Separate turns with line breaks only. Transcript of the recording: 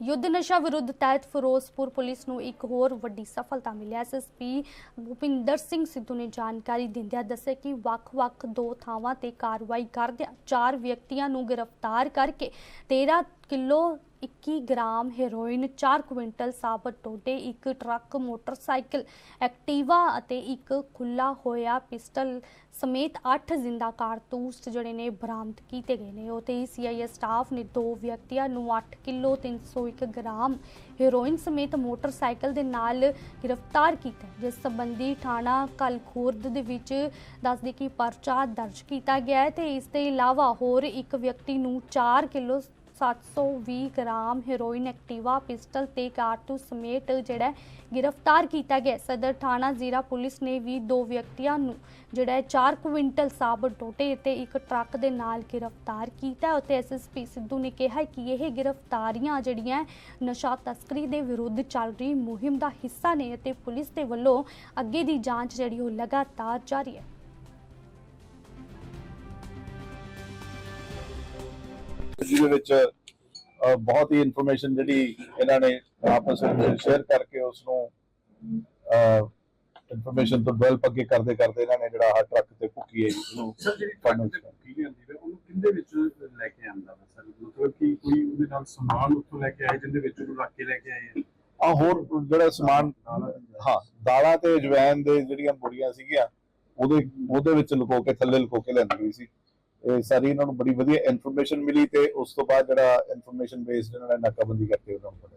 ਯੁੱਧ ਨਸ਼ਾ ਵਿਰੁੱਧ ਤਹਿਤ ਫਿਰੋਜ਼ਪੁਰ ਪੁਲਿਸ ਨੂੰ ਇੱਕ ਹੋਰ ਵੱਡੀ ਸਫਲਤਾ ਮਿਲੀ ਹੈ ਐਸਐਸਪੀ ਭੁਪਿੰਦਰ ਸਿੰਘ ਸਿੱਧੂ ਨੇ ਜਾਣਕਾਰੀ ਦਿੰਦਿਆਂ ਦੱਸਿਆ ਕਿ ਵੱਖ-ਵੱਖ ਦੋ ਥਾਵਾਂ ਤੇ ਕਾਰਵਾਈ ਕਰਦਿਆਂ ਚਾਰ ਵਿਅਕਤੀਆਂ ਨੂੰ ਗ੍ਰਿਫਤਾਰ ਕਰਕੇ 13 ਕਿਲੋ 21 ਗ੍ਰਾਮ ਹੈਰੋਇਨ 4 ਕੁਇੰਟਲ ਸਾਬਤ ਟੋਡੇ, ਇੱਕ ਟਰੱਕ, ਮੋਟਰਸਾਈਕਲ, ਐਕਟਿਵਾ ਅਤੇ ਇੱਕ ਖੁੱਲਾ ਹੋਇਆ ਪਿਸਟਲ ਸਮੇਤ 8 ਜ਼ਿੰਦਾ ਕਾਰਤੂਸ ਜਿਹੜੇ ਨੇ ਬਰਾਮਦ ਕੀਤੇ ਗਏ ਨੇ। ਉਹ ਤੇ ਸੀਆਈਏ ਸਟਾਫ ਨੇ ਦੋ ਵਿਅਕਤੀਆਂ ਨੂੰ 8 ਕਿਲੋ 301 ਗ੍ਰਾਮ ਹੈਰੋਇਨ ਸਮੇਤ ਮੋਟਰਸਾਈਕਲ ਦੇ ਨਾਲ ਗ੍ਰਿਫਤਾਰ ਕੀਤਾ ਜਿਸ ਸੰਬੰਧੀ ਥਾਣਾ ਕਲਖੁਰਦ ਦੇ ਵਿੱਚ ਦੱਸਦੇ ਕਿ ਪਰਚਾ ਦਰਜ ਕੀਤਾ ਗਿਆ ਹੈ ਤੇ ਇਸ ਦੇ ਇਲਾਵਾ ਹੋਰ ਇੱਕ ਵਿਅਕਤੀ ਨੂੰ 4 kilo 720 gram heroin Activa pistol ਤੇ ਕਾਰਤੂਸ ਸਮੇਤ ਜਿਹੜਾ ਗ੍ਰਿਫਤਾਰ ਕੀਤਾ ਗਿਆ ਸਦਰ ਥਾਣਾ ਜ਼ੀਰਾ ਪੁਲਿਸ ਨੇ ਵੀ ਦੋ ਵਿਅਕਤੀਆਂ ਨੂੰ ਜਿਹੜਾ ਹੈ 4 ਕੁਇੰਟਲ ਸਾਬਤ ਟੋਟੇ ਤੇ ਇੱਕ ਟਰੱਕ ਦੇ ਨਾਲ ਗ੍ਰਿਫਤਾਰ ਕੀਤਾ ਹੈ। ਅਤੇ ਐਸਐਸਪੀ ਸਿੱਧੂ ਨੇ ਕਿਹਾ ਕਿ ਇਹ ਗ੍ਰਿਫਤਾਰੀਆਂ ਜਿਹੜੀਆਂ ਨਸ਼ਾ ਤਸਕਰੀ ਦੇ ਵਿਰੁੱਧ ਚੱਲ ਰਹੀ ਮੁਹਿੰਮ ਦਾ ਹਿੱਸਾ ਨੇ ਅਤੇ ਪੁਲਿਸ ਦੇ ਵੱਲੋਂ ਅੱਗੇ ਦੀ ਜਾਂਚ ਜਿਹੜੀ ਉਹ ਲਗਾਤਾਰ ਜਾਰੀ ਹੈ।
ਜਿਹਦੇ ਵਿੱਚ ਬਹੁਤ ਹੀ ਇਨਫੋਰਮੇਸ਼ਨ ਜਿਹੜੀ ਇਹਨਾਂ ਨੇ ਆਪਸ ਵਿੱਚ ਸ਼ੇਅਰ ਕਰਕੇ ਉਸ ਨੂੰ ਇਨਫੋਰਮੇਸ਼ਨ ਤੋਂ ਡਿਵੈਲਪ ਅੱਗੇ ਕਰਦੇ ਕਰਦੇ ਇਹਨਾਂ ਨੇ ਜਿਹੜਾ ਆਹ ਟਰੱਕ ਤੇ ਭੁੱਕੀ ਹੈ ਉਹਨੂੰ
ਸਰ ਜਿਹੜੀ
ਫੜਨ
ਟਰੱਕ ਤੇ ਕੀ ਹੁੰਦੀ ਹੈ ਉਹਨੂੰ ਕਿੰਦੇ ਵਿੱਚ ਲੈ ਕੇ ਆਂਦਾ ਵਾ ਸਰ ਮਤਲਬ ਕਿ ਕੋਈ ਉਹਦੇ ਨਾਲ ਸਮਾਨ ਉੱਥੋਂ ਲੈ ਕੇ ਆਏ ਜਿੰਦੇ ਵਿੱਚ ਉਹਨੂੰ ਰੱਖ ਕੇ ਲੈ ਕੇ ਆਏ ਆ?
ਆ ਹੋਰ ਜਿਹੜਾ ਸਮਾਨ ਹਾਂ ਦਾਲਾਂ ਤੇ ਅਜਵਾਇਨ ਦੇ ਜਿਹੜੀਆਂ ਬੁੜੀਆਂ ਸੀਗੀਆਂ ਉਹਦੇ ਉਹਦੇ ਵਿੱਚ ਲੁਕੋ ਕੇ ਥੱਲੇ ਲੁਕੋ ਕੇ ਲੈਂਦੀ ਸੀ। ਇਹ ਸਾਰੀ ਇਹਨਾਂ ਨੂੰ ਬੜੀ ਵਧੀਆ ਇਨਫੋਰਮੇਸ਼ਨ ਮਿਲੀ ਤੇ ਉਸ ਤੋਂ ਬਾਅਦ ਜਿਹੜਾ ਇਨਫੋਰਮੇਸ਼ਨ ਬੇਸਡ ਇਹਨਾਂ ਨੇ ਨਾਕਾਬੰਦੀ ਕਰਕੇ ਉਹਨਾਂ ਨੂੰ